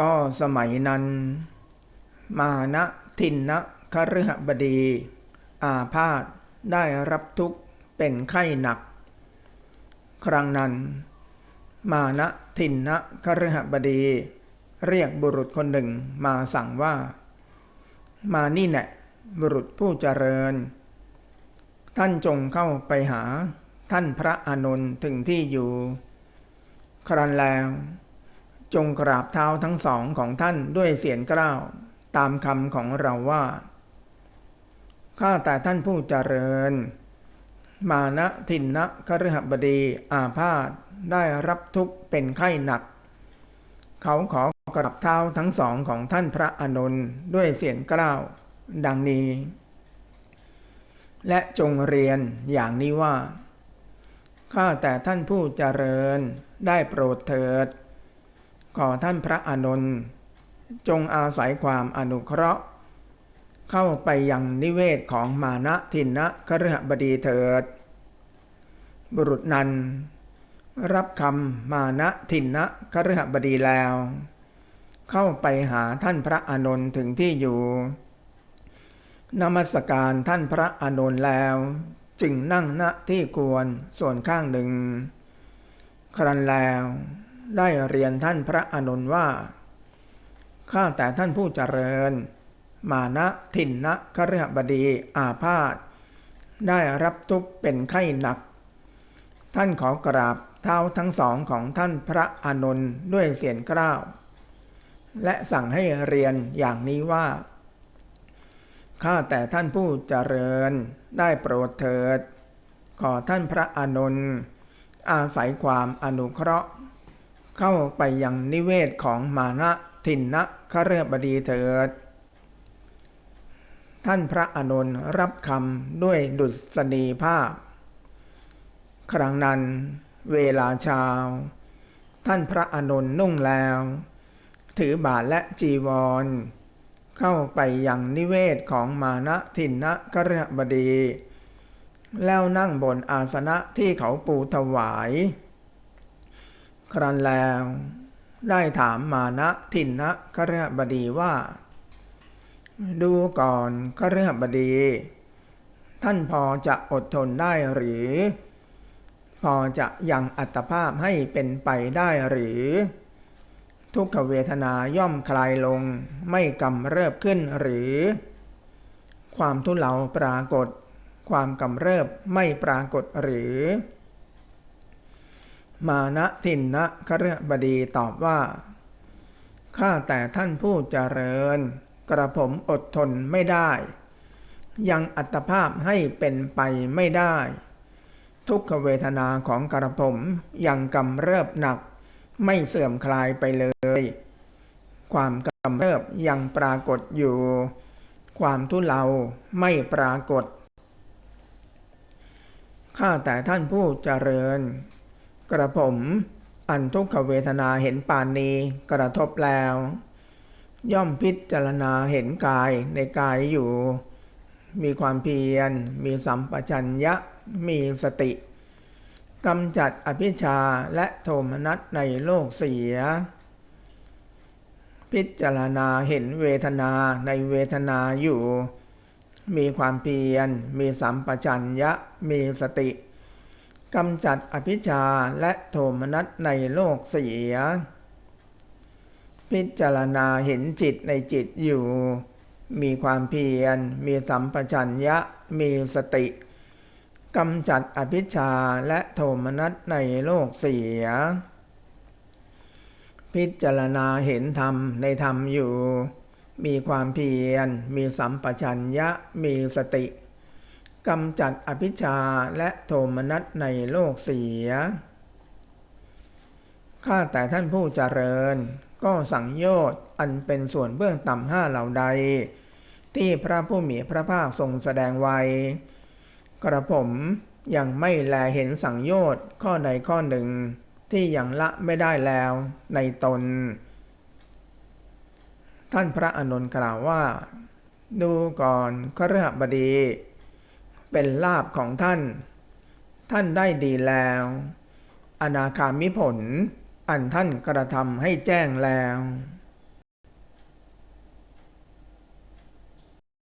ก็สมัยนั้น มานะทินนะคฤหบดี อาพาธได้รับทุกข์เป็นไข้หนัก ครั้งนั้น มานะทินนะคฤหบดี เรียกบุรุษคนหนึ่งมาสั่งว่า มานี่แหละบุรุษผู้เจริญ ท่านจงเข้าไปหาท่านพระอานนท์ถึงที่อยู่ ครั้นแล้ว จงกราบเท้าทั้งสองของท่านด้วยเสียงกล้าว ตามคำของเราว่า ข้าแต่ท่านผู้เจริญ มานะทินนะคฤหบดีอาพาธได้รับทุกข์เป็นไข้หนัก เขาขอกราบเท้าทั้งสองของท่านพระอานนท์ด้วยเสียงกล้าว ดังนี้ และจงเรียนอย่างนี้ว่า ข้าแต่ท่านผู้เจริญได้โปรดเถิด ขอท่านพระอานนท์จงอาศัยความอนุเคราะห์ เข้าไปยังนิเวศของมานะทินนะคฤหบดีเถิด บุรุษนั้น รับคำมานะทินนะคฤหบดีแล้ว เข้าไปหาท่านพระอานนท์ถึงที่อยู่นมัสการท่านพระอานนท์แล้ว จึงนั่งณที่ควรส่วนข้างหนึ่ง ครั้นแล้ว ได้เรียนท่านพระอานนท์ว่า ข้าแต่ท่านผู้เจริญ มานะทินนะคฤหบดีอาพาธได้รับทุกข์เป็นไข้หนัก ท่านขอกราบเท้าทั้งสองของท่านพระอานนท์ด้วยเสียงกล้าว และสั่งให้เรียนอย่างนี้ว่า ข้าแต่ท่านผู้เจริญได้โปรดเถิด ขอท่านพระอานนท์อาศัยความอนุเคราะห์ เข้าไปยังนิเวศของมานะทินนะคฤหบดีเถิด ท่านพระอานนท์รับคำด้วยดุษณีภาพ ครั้งนั้นเวลาเช้า ท่านพระอานนท์นุ่งแล้ว ถือบาทและจีวร เข้าไปยังนิเวศของมานะทินนะกฤหบดี แล้วนั่งบนอาสนะที่เขาปูถวาย ครั้นแล้ว ได้ถามมานะทินนะกฤหบดีว่า ดูก่อนกฤหบดี ท่านพอจะอดทนได้หรือ พอจะยังอัตภาพให้เป็นไปได้หรือ ทุกขเวทนาย่อมคลายลงไม่กำเริบขึ้นหรือ ความทุเลาปรากฏ ความกำเริบไม่ปรากฏหรือ มานะทินนะคฤบดีตอบว่า ข้าแต่ท่านผู้เจริญ กระผมอดทนไม่ได้ ยังอัตภาพให้เป็นไปไม่ได้ ทุกขเวทนาของกระผมยังกำเริบหนัก ไม่เสื่อมคลายไปเลย ความกำเริบยังปรากฏอยู่ ความทุเลาไม่ปรากฏข้าแต่ท่านผู้เจริญ กระผม อันทุกขเวทนาเห็นปานนี้กระทบแล้ว ย่อมพิจารณาเห็นกายในกายอยู่ มีความเพียร มีสัมปชัญญะมีสติกำจัดอภิชาและโทมนัสในโลกเสีย พิจารณาเห็นเวทนาในเวทนาอยู่ มีความเพียร มีสัมปชัญญะมีสติ กำจัดอภิชาและโทมนัสในโลกเสีย พิจารณาเห็นจิตในจิตอยู่ มีความเพียร มีสัมปชัญญะ มีสติกำจัดอภิชาและโทมนัสในโลกเสีย พิจารณาเห็นธรรมในธรรมอยู่ มีความเพียร มีสัมปชัญญะ มีสติ กำจัดอภิชาและโทมนัสในโลกเสีย ข้าแต่ท่านผู้เจริญ ก็สังโยชน์อันเป็นส่วนเบื้องต่ำห้าเหล่าใด ที่พระผู้มีพระภาคทรงแสดงไว้ กระผมยังไม่แลเห็นสังโยชน์ข้อใดข้อหนึ่ง ที่ยังละไม่ได้แล้วในตน ท่านพระอานนท์กล่าวว่า ดูก่อนขรหบดี เป็นลาบของท่าน ท่านได้ดีแล้ว อนาคามิผล อันท่านกระทำให้แจ้งแล้ว